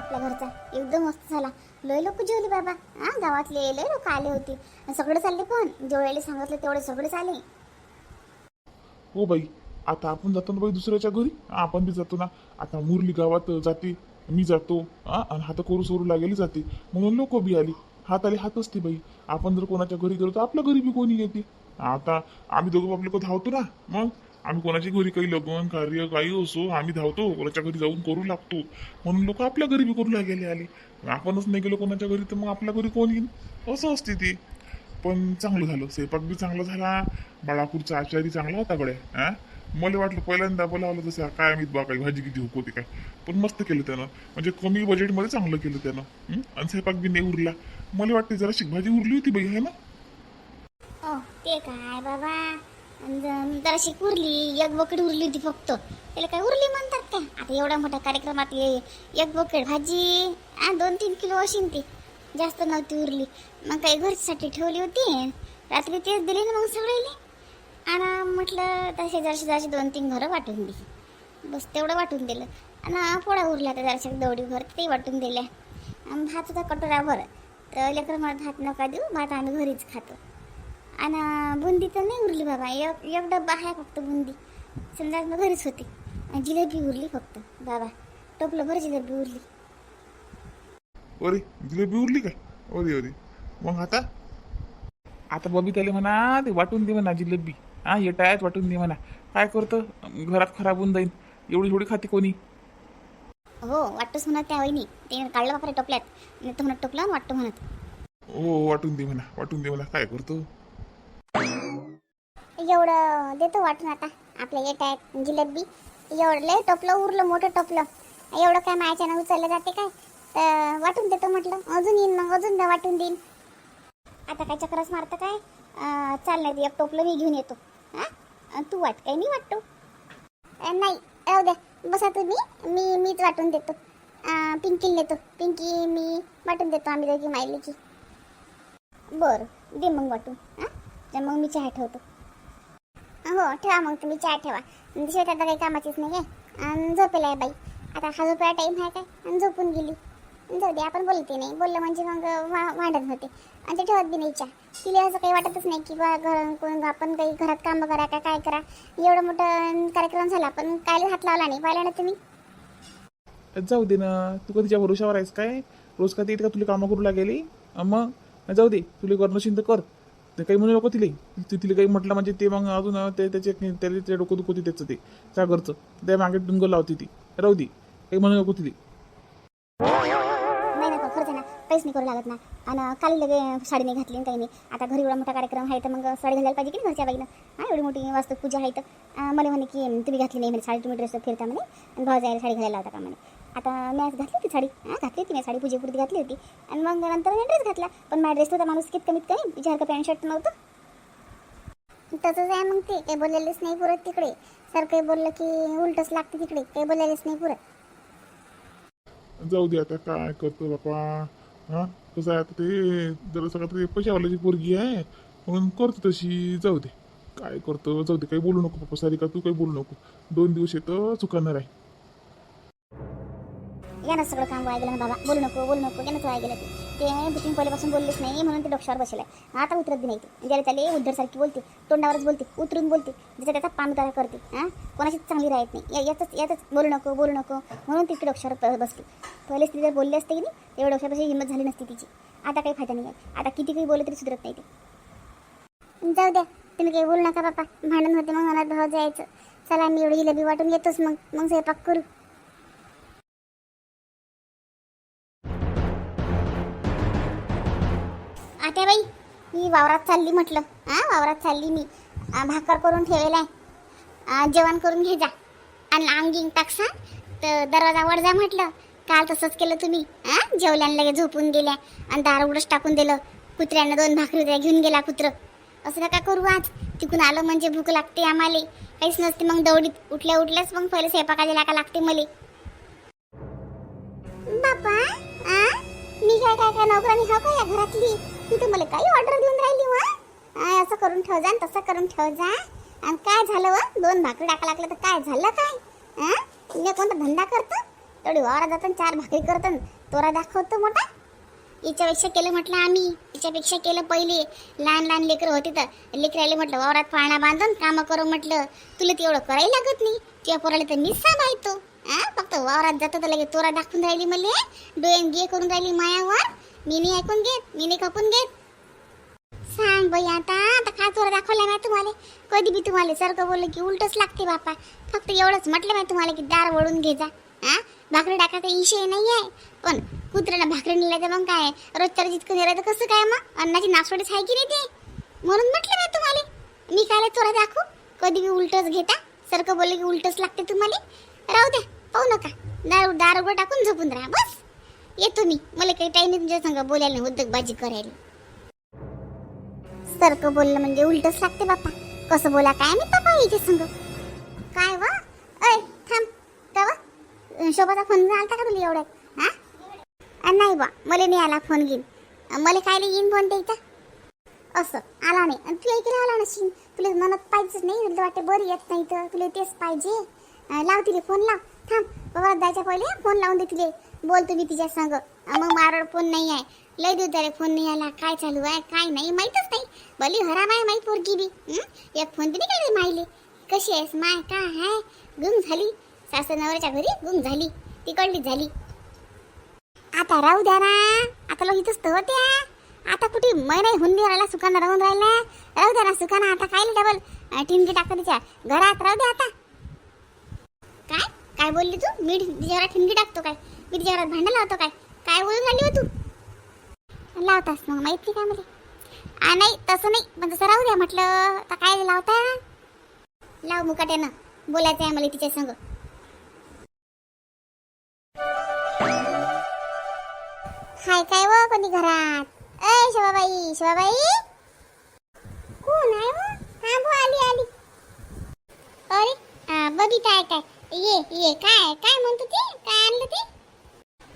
आपल्या घरचा. एकदम मस्त झाला. लय लोक जेवले बाबा. हा गावातले लय लोक आले होते. सगळे चालले पण. जेवढे सांगितलं तेवढे सगळेच आले हो बाई आता आपण जातो ना बाई दुसऱ्याच्या घरी? आपण बी जातो ना. आता मुरली गावात जाते मी जातो. आणि हात करू सोरू लागेली जाते. म्हणून लोक बी आली. हात आले हात असते बाई. आपण जर कोणाच्या घरी गेलो तर आपल्या घरी बी कोणी येते. आता आम्ही दोघं आपलं धावतो ना. मग? आम्ही कोणाच्या घरी काही लग्न कार्य काही असो आम्ही धावतो कोणाच्या घरी जाऊन करू लागतो. म्हणून लोक आपल्या घरी बी करू लागले आले. आपणच नाही गेलो कोणाच्या घरी तर मग आपल्या घरी कोण येईल असं असते ते. पण चांगलं झालं. स्वयंपाक बी चांगला झाला. बाळापूरचा आचारी चांगला होता गड्या हा? मला वाटलं पहिल्यांदा बोलावलं तसं काय मी बा काही भाजी किती होती काय. पण मस्त केलं त्यानं. म्हणजे कमी बजेटमध्ये चांगलं केलं त्यानं. आणि स्वयंपाक बी नाही उरला. मला वाटते जरा शिक भाजी उरली होती बाई आहे ना? ओ ते काय बाबा. जराशी उरली एक बोकड उरली होती फक्त. त्याला काय उरली म्हणतात का आता एवढ्या मोठ्या कार्यक्रमात ये- एक बोकड भाजी आ दोन तीन किलो अशीन ती. जास्त नव्हती उरली. मग काही घरच्यासाठी ठेवली होती. रात्री तेच दिली ना मग सगळ्याला आणि म्हटलं तसे जराशी जराशी दोन तीन घरं वाटून दिली बस तेवढं वाटून दिलं. आणि पोळ्या उरल्या त्या जराशा दवडी भर ते वाटून दिल्या. आणि भात होता कटोऱ्यावर तर लेकर मला भात नका देऊ भात आम्ही घरीच खातो. आणि बुंदी तर नाही उरली बाबा. एक एक डब्बा आहे फक्त बुंदी. समजा मग घरीच होती. आणि जिलेबी उरली फक्त बाबा. टोपलं भर जिलेबी उरली. अरे जिलेबी उरली काय? अरे अरे मग आता? आता बबी त्याला म्हणा ते वाटून दे म्हणा जिलेबी. हा येटायत वाटून दे म्हणा. काय करतं? घरात खराब होऊन जाईल एवढी थोडी खाते कोणी? हो वाटतोच म्हणत त्या वहिनी. ते काढलं बापरे टोपल्यात. नाही तर म्हणत टोपला वाटतो म्हणत. हो वाटून दे म्हणा वाटून दे म्हणा. काय करतो? एवढं देतो वाटून आता. आपल्या येत आहेत जिलेबी. एवढं लय टोपलं उरलं मोठं टोपलं. एवढं काय माझ्यानं उचललं जाते काय? तर वाटून देतो म्हटलं. अजून येईन मग अजून द्या वाटून देईन. आता काय चक्रच मारतं काय? अं, चाल नाही एक टोपलं मी घेऊन येतो. हां? तू वाट काय मी वाटतो. नाही राहू द्या बसा तुम्ही. मी मीच वाटून देतो. पिंकीला नेतो पिंकी मी वाटून देतो आम्ही दोघी मायली की बरं दे मग वाटून. हां? तर मग मी चहा ठेवतो. हो ठेवा मग तुम्ही चहा ठेवा. शेतात आता काही कामाचीच नाही आहे. आणि झोपेला आहे बाई. आता हा झोपेला टाईम आहे काय? आणि झोपून गेली. जाऊ दे आपण बोलते नाही. बोललं म्हणजे मग वा- भांडण होते आणि ते ठेवत बी नाही चहा. तिला असं काही वाटतच नाही की बा घर कोण आपण काही घरात कामं करा का काय करा. एवढं मोठं कार्यक्रम झाला पण काय हात लावला नाही. पाहिला ना तुम्ही? जाऊ दे ना. तू कधीच्या भरोशावर आहेस काय? रोज का ती इतका तुला कामं करू लागेली? मग? जाऊ दे. तुला करणं शिंद कर. ते काही म्हणू नको तिले. तिथले तिला काही म्हटलं म्हणजे ते मग अजून ते त्याचे त्याला ते डोकं दुखवते त्याचं ते सागरचं. घरचं त्या मागे डुंगर लावते ती. राहू दे. काही म्हणू नको तिले. नाही ना खर्च ना. काहीच नाही करू लागत ना. आणि काल लगे साडी नाही घातली काही नाही. आता घरी एवढा मोठा कार्यक्रम आहे तर मग साडी घालायला पाहिजे की नाही घरच्या बाईनं हां एवढी मोठी वास्तू पूजा आहे तर. मला म्हणे की तुम्ही घातली नाही म्हणे साडी तुम्ही ड्रेस फिरता म्हणे आणि भाऊ जायला साडी घालायला होता का म्हणे? आता मी आज घातली होती साडी. हां घातली होती मी साडी. पूजेपुरती घातली होती. आणि मग नंतर मी ड्रेस घातला. पण माझा ड्रेस होता माणूस कित कमीत कमी. विचार पॅन्ट शर्ट नव्हतं. तसंच आहे मग ते. काही बोललेलंच नाही पुरत तिकडे. सर काही बोललं की उलटच लागते तिकडे. काही बोललेलंच नाही पुरत. जाऊ दे आता काय करतो बापा? हां? कसं आहे आता ते? जरा सगळं तरी पैशावाल्याची पोरगी आहे. म्हणून करतो तशी. जाऊ दे. काय करतो? जाऊ दे. काही बोलू नको पप्पा सारिका तू काही बोलू नको. दोन दिवस येतं चुकणार आहे. यानं सगळं काम वाया गेलं ना बाबा. बोलू नको बोलू नको. यानंच वाया गेलं ते. बुकिंग पहिल्यापासून बोललेच नाही. म्हणून ते डोक्यावर बसले आता उतरत बी नाही ते. ज्याला त्याला उद्धरसारखी बोलते तोंडावरच बोलते उतरून बोलते. जसं त्याचा पानतारा करते. हां? कोणाची चांगली राहत नाही. या- यातच यातच. बोलू नको बोलू नको. म्हणून ती डोक्यावर बसते. पहिलेच ती जर बोलली असते की नाही तेवढ्या डोक्यापाशी हिंमत झाली नसती तिची. आता काही फायदा नाही आहे. आता किती काही बोलले तरी सुधरत नाही ते. जाऊ द्या. तुम्ही काही बोलू नका बापा भांडण होते मग मनात भाव जायचं. चला मी एवढी जिलेबी वाटून येतोच मग. मग स्वयंपाक करू. आता बाई मी वावरात चालली म्हटलं. हां वावरात चालली मी. भाकर करून ठेवेला आहे. जेवण करून घे जा. आणि अंगिंग टाकसा तर दरवाजा वर जा म्हटलं. काल तसंच केलं तुम्ही. हां जेवल्यानं लगेच झोपून गेल्या. आणि दार उडच टाकून दिलं. कुत्र्यानं दोन भाकरी द्या घेऊन गेला कुत्र. असं नका करू आज. तिकून आलं म्हणजे भूक लागते आम्हाला. काहीच नसते मग दौडीत उठल्या उठल्याच मग पहिले स्वयंपाकाला लाका लागते मले. बापा मी काय काय काय नोकरानी हा का या घरातली? तू तर मला काही ऑर्डर देऊन राहिली वा. असं करून ठेव जा आणि तसं करून ठेव जा. आणि काय झालं व? दोन भाकरी टाका लागलं तर काय झालं काय? आ? कोणता धंदा करतो? तेवढी वावरात जातं चार भाकरी करतात तोरा दाखवतो मोठा. हिच्यापेक्षा केलं म्हटलं आम्ही. हिच्यापेक्षा केलं पहिले. लहान लहान लेकरं होते तर लेकराले म्हटलं वावरात पाळणा बांधून कामं करू म्हटलं. तुला तेवढं करायला लागत नाही. तुझ्या पोराला तर मीच सांभाळतो. हा? फक्त वावरात जातं तर लगेच तोरा दाखवून राहिली मला. डोळ्यान गे करून राहिली मायावर. मी नाही ऐकून घेत मी नाही खपून घेत. सांग बाई आता आता काय तोरा दाखवला मी तुम्हाला? कधी बी तुम्हाला सारखं बोललं की उलटच लागते बापा फक्त एवढंच म्हटलं मी तुम्हाला की दार वळून घे जा. हा? भाकरी टाकायचा विषय नाही आहे पण कुत्र्याला भाकरी नेल्याचं मग काय? रोजच्या रोज इतकं नेलं तर कसं काय मग? अन्नाची नासवडीच आहे की नाही ते? म्हणून म्हटलं मी तुम्हाला. मी काय चोरा दाखवू? कधी बी उलटच घेता. सारखं बोललं की उलटच लागते तुम्हाला. राहू द्या पाहू नका. दार दार उघड टाकून झोपून राहा बस. येतो मी. मला काही टाईम तुमच्या संग बोलायला नाही उद्योगबाजी करायला. सारखं बोललं म्हणजे उलटच लागते बाप्पा. कसं बोला काय मी बापा याच्या संग काय वा? अय थांब. का वा? शोभाचा फोन आलता का तुला एवढ्यात? हा? नाही बा मला नाही आला फोन घेईन मला काय येईन फोन द्यायचा? असं आला नाही. आणि तू ऐकलं आला नशील तुला मनात पाहिजेच नाही. तुला वाटते बरी येत नाही तर तुला तेच पाहिजे. लाव तिले फोन लाव. थांब. बाबा जायच्या पहिले फोन लावून दे तिले. बोल तुम्ही तिच्या संग. मग मारड फोन नाही आहे. लय दिवस झाले फोन नाही आला. काय चालू आहे? काय नाही? माहीतच नाही. भली हराम माय माहीत पोरगी बी. एक फोन तिने काय माहिले कशी आहेस माय? काय आहे गुम झाली. सासू नवऱ्याच्या घरी गुम झाली. तिकडली झाली. आता राहू द्या ना. आता लोक इथंच तर होत्या. आता कुठे मै नाही हुंदी राहिला सुकानं राहून राहिला. राहू द्या ना सुकानं आता काय डबल. टिनकी टाकतो तिच्या घरात. राहू द्या आता. काय? काय बोलली तू? मी तिच्या घरात ठिणगी टाकतो काय? मी भांडण लावतो काय? काय बोलून झाली हो तू? लावतास मग माहिती काय मध्ये आ नाही तसं नाही पण तसं राहू द्या म्हटलं तर काय लावता लाव मुकाट्यानं बोलायचं आहे मला तिच्या संग. हाय काय व कोणी घरात? ए शोभाबाई शोभाबाई. कोण आहे व? हा भो आली आली. अरे बघित काय आहे काय. ये ये काय काय म्हणतो ते काय आणलं ते?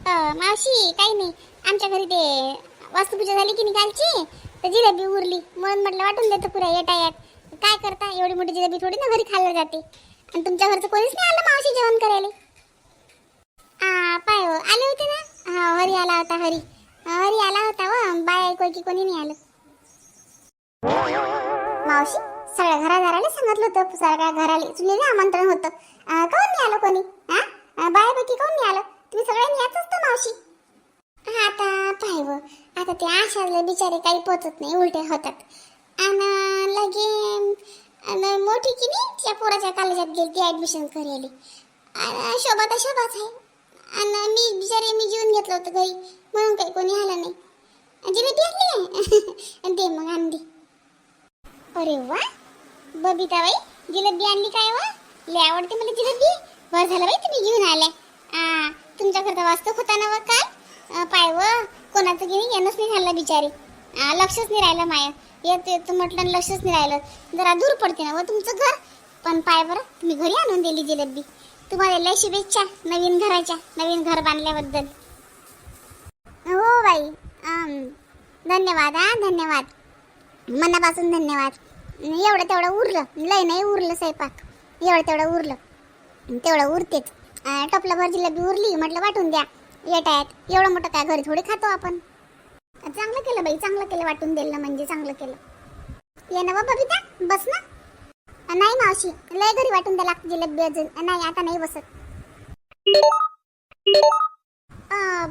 मावशी काही नाही. आमच्या घरी ते वास्तुपूजा झाली की निघालची तर जिलेबी उरली. म्हणून म्हटलं वाटून देतो पुऱ्या येटायात. काय करता? एवढी मोठी जिलेबी थोडी ना घरी खाल्लं जाते. आणि तुमच्या घरचं कोणीच नाही आलं मावशी जेवण करायला? आ, पाय हो, आले होते ना? हा हरी आला होता हरी. हरी आला होता व बाय कोणी की कोणी नाही आलं. मावशी सगळ्या घरादाराला सांगितलं होतं सगळ्या घराला आमंत्रण होतं. कोण नाही आलं कोणी? हा? बाय बायापैकी कोण नाही आलं? तुम्ही सगळ्यांनी याच असतं मावशी. आता पाय व. आता ते आशाले बिचारे काही पोचत नाही उलटे होतात. आणि लगे आणि मोठी की नाही त्या पोराच्या कॉलेजात गेली ती ॲडमिशन करायला शोभा तर शोभाच आहे. आणि मी बिचारे मी जीवन घेतलं होतं घरी. म्हणून काही कोणी आलं नाही. जिलेबी आणली दे मग आणली. अरे वा! बबिताबाई जिलेबी आणली काय वा? लय आवडते मला जिलेबी. बरं झालं बाई तुम्ही घेऊन आल्या. तुमच्याकरता तुमच्या वास्तव होता ना व काय? पाय व कोणाचं की नाही येणंच नाही झालं बिचारी. लक्षच नाही राहिलं माया. येत येत म्हटलं लक्षच नाही राहिलं. जरा दूर पडते ना व तुमचं घर. पण पाय बरं तुम्ही घरी आणून दिली जिलेबी तुम्हाला लय शुभेच्छा नवीन घराच्या नवीन घर बांधल्याबद्दल. हो बाई धन्यवाद हा धन्यवाद. मनापासून धन्यवाद. एवढं तेवढं उरलं. लय नाही उरलं स्वयंपाक. एवढं तेवढं उरलं. तेवढं उरतेच. टपलाभर जिलेबी उरली म्हटलं वाटून द्या. येटायत एवढं मोठं काय घरी थोडी खातो आपण. चांगलं केलं बाई चांगलं केलं वाटून दिलं म्हणजे चांगलं केलं. ये ना बाबा बबिता बस ना. नाही मावशी लय घरी वाटून द्या लागते जिलेबी अजून. नाही आता नाही बसत.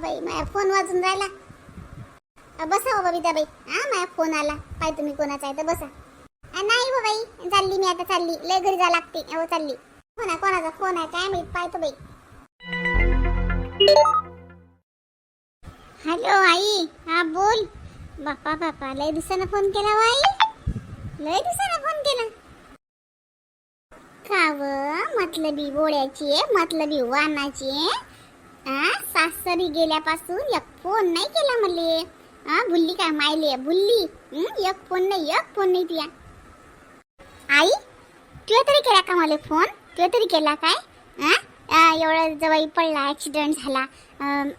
बाई माझ्या फोन वाजून राहिला. बसा हो बबिता बाई. हा माझा फोन आला. पाय तुम्ही कोणाचा आहे तर बसा. नाही हो बाई चालली मी आता चालली. लय घरी जा लागते. हो चालली. कोणा कोणाचा फोन आहे? काय माहीत? पाहतो बाई. हॅलो आई. हा बोल. बापा बापा लय दिवसानं फोन केला हो आई. लय दिवसानं फोन केला. का मतलबी बोळ्याची मतलबी वानाची आ सासरी गेल्यापासून एक फोन नाही केला मले. हा भुल्ली काय मायले भुल्ली. हं? एक फोन नाही एक फोन नाही तुया आई तुला तरी केला का मला फोन तुला तरी केला काय? आ, एवढा जवळ पडला ऍक्सिडेंट झाला.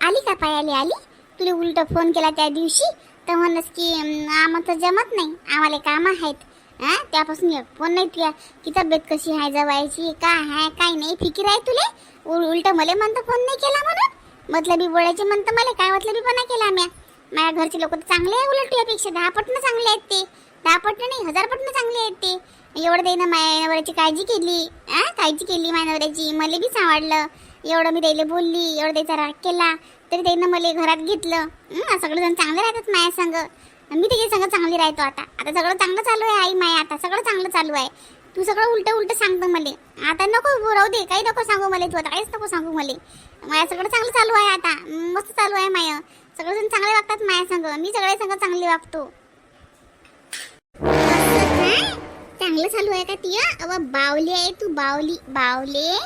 आली का पायाली? आली? तुला उलट फोन केला त्या दिवशी? तर म्हणस की आम्हाला तर जमत नाही. आम्हाला कामं आहेत. हां त्यापासून फोन नाही तुया की तब्येत कशी आहे जवायची का आहे काय नाही फिकीर आहे तुले? उलट मला म्हणतं फोन नाही केला म्हणून. मतलबी बोलायचे म्हणतं मला काय मतलबी पण केला म्या. माझ्या घरचे लोक तर चांगले आहे उलट तुझ्यापेक्षा दहा पटनं चांगले आहेत ते. दहा पटनं नाही हजार पटनं चांगली आहेत ते. एवढं त्यानं माया नवऱ्याची काळजी केली. आ? काळजी केली माया नवऱ्याची मला बी आवडलं एवढं मी त्याला बोलली एवढं त्याचा राग केला. तरी त्यानं मला घरात घेतलं. सगळेजण चांगले राहतात माया संग. मी त्याच्या संग चांगली राहतो आता. आता सगळं चांगलं चालू आहे आई माया आता. सगळं चांगलं चालू आहे. तू सगळं उलट उलट सांगतो मला. आता नको राहू दे. काही नको सांगू मला तू आता. काहीच नको सांगू मला. माया सगळं चांगलं चालू आहे आता. मस्त चालू आहे माया. सगळेजण चांगले वागतात माया संग. मी सगळ्या संग चांगली वागतो. चांगलं चालू आहे का तिया? अव बावली आहे तू बावली बावले.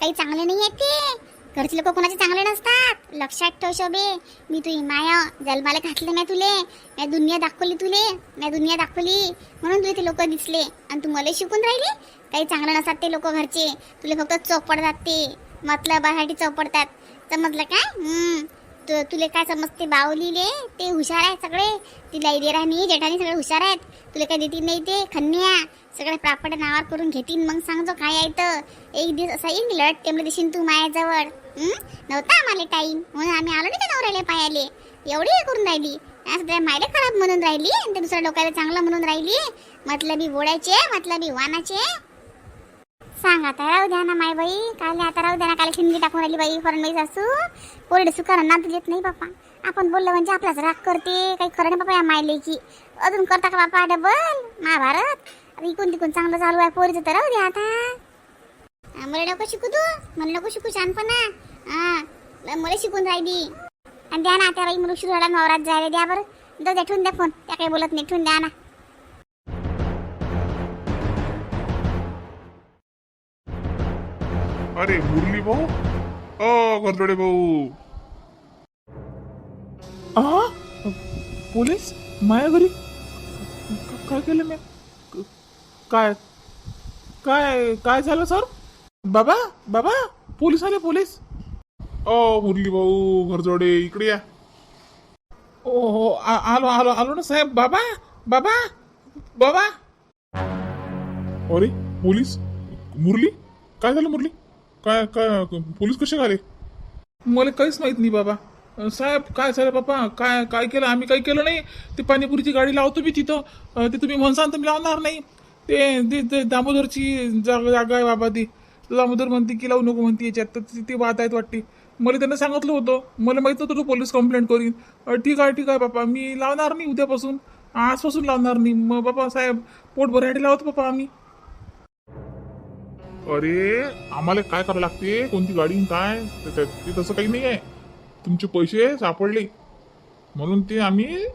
काही चांगले नाही आहे ते. घरचे लोक कोणाचे चांगले नसतात. लक्षात ठेव शोभे. मी तुझी माया जन्माला घातले मी तुले. मी दुनिया दाखवली तुले. मी दुनिया दाखवली. म्हणून तुले ते लोक दिसले. आणि तू मला शिकून राहिली? काही चांगलं नसतात ते लोक घरचे. तुले फक्त चौपडतात ते मतलबासाठी चौपडतात समजलं काय? हम्म. तु- तुले काय समजते बावलीले? ते हुशार आहे सगळे. तिला इदेराणी राणी जेठानी सगळे हुशार आहेत. तुला काय देतील नाही ते? खन्या सगळ्या प्रापड नावावर करून घेतील. मग सांगतो काय आहे तर एक दिवस असा येईल लढत टेमलं देशील तू मायाजवळ. नव्हता आम्हाला टाईम. म्हणून आम्ही आलो नाही का नवऱ्याला पायाले एवढी हे करून राहिली. सगळ्या त्या मायले खराब म्हणून राहिली. आणि ते दुसऱ्या लोकांना चांगलं म्हणून राहिली. मतलबी बोळ्याचे मतलबी वानाचे. सांग आता राहू द्या ना माय बाई. काल आता राहू द्या ना काल खिंडी टाकून राहिली बाई फरण बाई सासू. कोरडे सुकार ना देत नाही बाप्पा आपण बोललं म्हणजे आपलाच राग करते. काही खरं नाही बापा या मायले अजून करता का बापा डबल? महाभारत. इकून तिकून चांगलं चालू आहे पोरीचं तर राहू द्या आता. मला नको शिकू तू. मला नको शिकू छानपणा हा मला शिकून राहिली. आणि द्या ना आता बाई मला उशीर झाला नवरात जायला द्या बरं. जाऊ द्या ठेवून द्या फोन. त्या काही बोलत नाही ठेवून द्या ना. अरे मुरली भाऊ? अ गरदडे भाऊ. आ? पोलीस? माया घरी? क- काय केलं मी? क- काय? काय काय झालं सर? बाबा बाबा पोलीस आले पोलीस. ओ मुरली भाऊ घरजोडे इकडे या. ओ हो आ- आलो आलो आलो ना साहेब. बाबा बाबा बाबा. अरे पोलीस? मुरली? काय झालं मुरली? काय काय पोलीस कसे आले? मला काहीच माहीत नाही बाबा. साहेब काय साहेब बाबा? काय काय केलं? आम्ही काही केलं नाही. ते पाणीपुरीची गाडी लावतो मी तिथं. ते तुम्ही म्हणसान तर मी लावणार नाही. ते ते- दामोदरची जागा जागा आहे बाबा ती. दामोदर म्हणते की लावू नको म्हणते याच्यात. तर ते वाद आहेत वाटते. मला त्यांना सांगितलं होतं. मला माहीत नव्हतं तो पोलीस कंप्लेंट करीन. ठीक आहे ठीक आहे बापा मी लावणार नाही उद्यापासून. आजपासून लावणार नाही. मग बाबा साहेब पोट भरायला लावतो बाबा आम्ही. अरे आम्हाला काय करावं लागते? कोणती गाडी काय? ते- ते तसं काही नाही आहे तुमचे पैसे सापडले. म्हणून ते आम्ही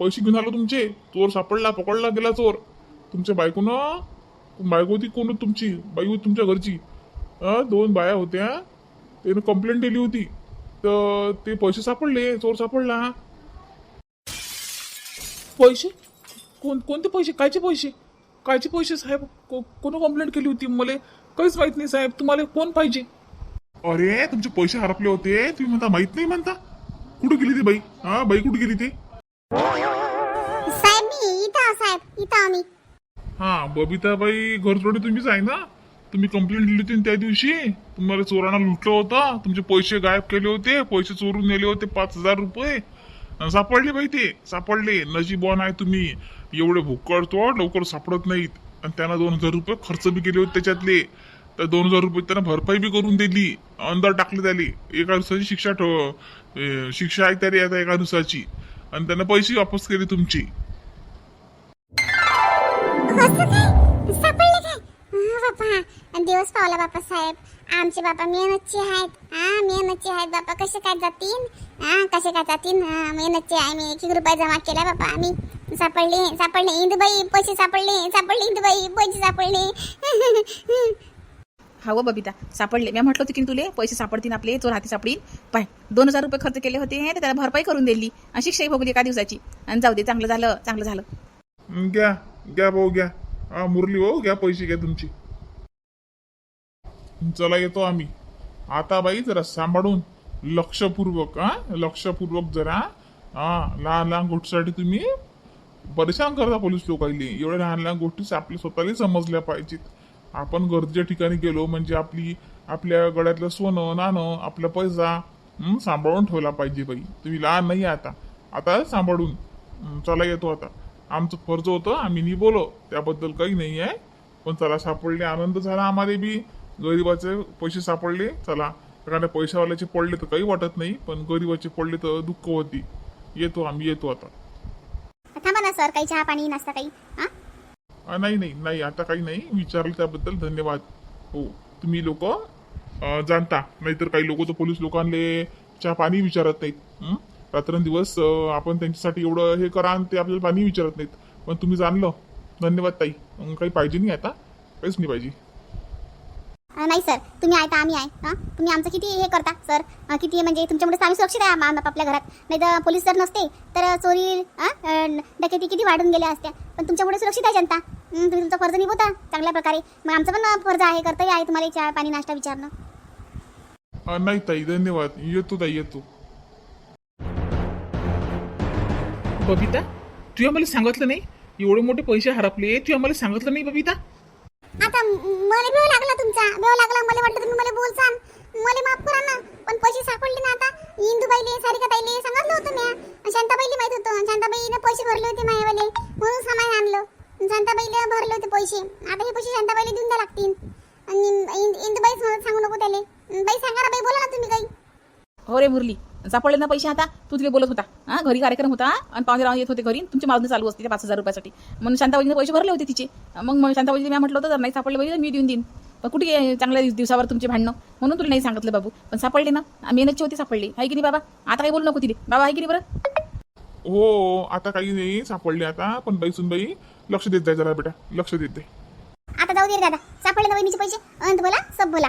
पैसे घेऊन आलो तुमचे. चोर सापडला पकडला गेला चोर. तुमच्या बायकोनं बायको होती कोण तुमची? बाई होती तुमच्या घरची. दोन बाया होत्या. त्यानं कंप्लेंट दिली होती. तर ते पैसे सापडले चोर सापडला. पैसे? कोण कोणते पैसे? कायचे पैसे? कायचे पैसे साहेब? को कोण कंप्लेंट केली होती मला? काहीच माहीत नाही साहेब तुम्हाला कोण पाहिजे? अरे तुमचे पैसे हरपले होते तुम्ही म्हणता माहीत नाही म्हणता. कुठे गेली ती बाई? हा बाई कुठे गेली ते? साहेब मी इथं आहो, साहेब इथं आहो मी. हा बबिताबाई घरचोडी तुम्हीच आहे ना? तुम्ही कंप्लेंट दिली होती ना त्या दिवशी? तुम्हाला चोरांना लुटलं होतं तुमचे पैसे गायब केले होते पैसे चोरून नेले होते पाच हजार रुपये. अन सापडले बाई ते सापडले. नशीबवान आहे तुम्ही. एवढे भुक्कड तोड लवकर सापडत नाहीत. आणि त्यांना दोन हजार रुपये खर्च बी केले होते त्याच्यातले. तर दोन हजार रुपये त्यांना भरपाई बी करून दिली. अंदर टाकले त्याले. एका दिवसाची शिक्षा ठो शिक्षा आहे त्याला आता एका दिवसाची. आणि त्यांना पैसे वापस केले तुमची. दिवस पावला बापा साहेब. आमचे बापा मेहनतचे आहेत. हा मेहनतचे आहेत बापा. कसे काय जातील हा कसे काय जातील हा मेहनतचे आहे. मी एक एक रुपये जमा केला बापा. आम्ही सापडले. सापडले. इंदुबाई पैसे सापडले. सापडले इंदुबाई पैसे सापडले. हा व बबिता सापडले. मी म्हटलं होतं की तुले पैसे सापडतील आपले चोर हाती सापडील पाय दोन हजार रुपये खर्च केले होते तर त्याला भरपाई करून दिली. आणि शिक्षाही भोगली एका दिवसाची. आणि जाऊ दे चांगलं झालं चांगलं झालं. हं, घ्या. घ्या भाऊ घ्या. हा मुरली भाऊ घ्या पैसे घ्या तुमची. चला येतो आम्ही. आता बाई जरा सांभाळून लक्षपूर्वक हा? लक्षपूर्वक जरा हा लहान लहान गोष्टीसाठी तुम्ही परेशान करता पोलीस लोकांनी एवढ्या लहान लहान गोष्टी आपल्या स्वतःला समजल्या पाहिजेत. आपण गरजेच्या ठिकाणी गेलो म्हणजे आपली आपल्या गळ्यातलं सोनं नाणं आपला पैसा सांभाळून ठेवला पाहिजे बाई. तुम्ही लहान नाही आहे आता. आता सांभाळून चला येतो आता. आमचं फर्ज होतं आम्ही नि बोलो त्याबद्दल काही नाही आहे. पण चला सापडले आनंद झाला आम्हाला बी. गरिबाचे पैसे सापडले चला. एखाद्या पैशावाल्याचे पडले तर काही वाटत नाही पण गरिबाचे पडले तर दुःख होती. येतो आम्ही येतो आता. थांबा ना सर. काही चहा पाणी नाश्ता काही? हा? नाही नाही नाही. आता काही नाही. विचारलं त्याबद्दल धन्यवाद. हो तुम्ही लोक जाणता. नाहीतर काही लोक तर पोलीस लोकांले चहा पाणी विचारत नाहीत? रात्रंदिवस आपण त्यांच्यासाठी एवढं हे करा आणि ते आपल्याला पाणी विचारत नाहीत. पण तुम्ही जाणलं. धन्यवाद ताई. काही पाहिजे नाही आता? काहीच नाही पाहिजे. नाही सर. तुम्ही आहे तर आम्ही आहे. हां? तुम्ही आमचं किती हे करता सर? किती म्हणजे तुमच्यामुळे तर आम्ही सुरक्षित आहे आम- आपल्या घरात. नाही तर पोलीस जर नसते तर चोरी हां, डकैती किती वाढून गेल्या असत्या. पण तुमच्यामुळे सुरक्षित आहे जनता. तुम्ही तुमचा फर्ज निभवता चांगल्या प्रकारे. मग आमचं पण फर्ज आहे कर्तव्य आहे तुम्हाला चहा पाणी नाश्ता विचारणं. नाही ताई धन्यवाद. येतो ताई येतो. बबिता तू आम्हाला सांगितलं नाही? एवढे मोठे पैसे हरपले तू आम्हाला सांगितलं नाही बबिता? आता मला लागला तुमचा लागला मला वाटलं तुम्ही मला बोलसान. मला माफ करा ना पण पैसे सापडले ना आता. इंदूबाईले सारिका ताईले सांगितलं होतं मी शांताबाईले माहीत होतं. शांताबाईने पैसे भरले होते मायावाले. म्हणून सामान आणलं. शांताबाईला भरले होते पैसे. आता हे पैसे शांताबाईला देऊन द्या लागतील. आणि इंदूबाईच मला सांगू नको त्याले. बाई सांगा ना बाई बोला ना तुम्ही काही. हो रे मुरली सापडले ना पैसे आता? तू तिथे बोलत होता. हा घरी कार्यक्रम होता आणि पाहुणे राहून येत होते घरी. तुमची मागणी चालू असते त्या पाच हजार रुपयासाठी. म्हणून शांताबाईने पैसे भरले होते तिचे. मग मग शांताबाईने मी म्हटलं होतं जर नाही सापडले पाहिजे मी देऊन देईन. पण कुठे चांगल्या दिवस- दिवसावर तुमचे भांडणं? म्हणून तुला नाही सांगितलं बाबू. पण सापडले ना? मेहनतची होती सापडली. आहे की नाही बाबा? आता काही बोलू नको तिथे बाबा आहे की नाही बरं? हो आता काही नाही. सापडले आता. पण बाई सुनबाई लक्ष देत जाय जरा बेटा. लक्ष देत जाय आता जाऊ दे रे दादा. सापडले ना बहिणीचे पैसे? अंत बोला सब बोला.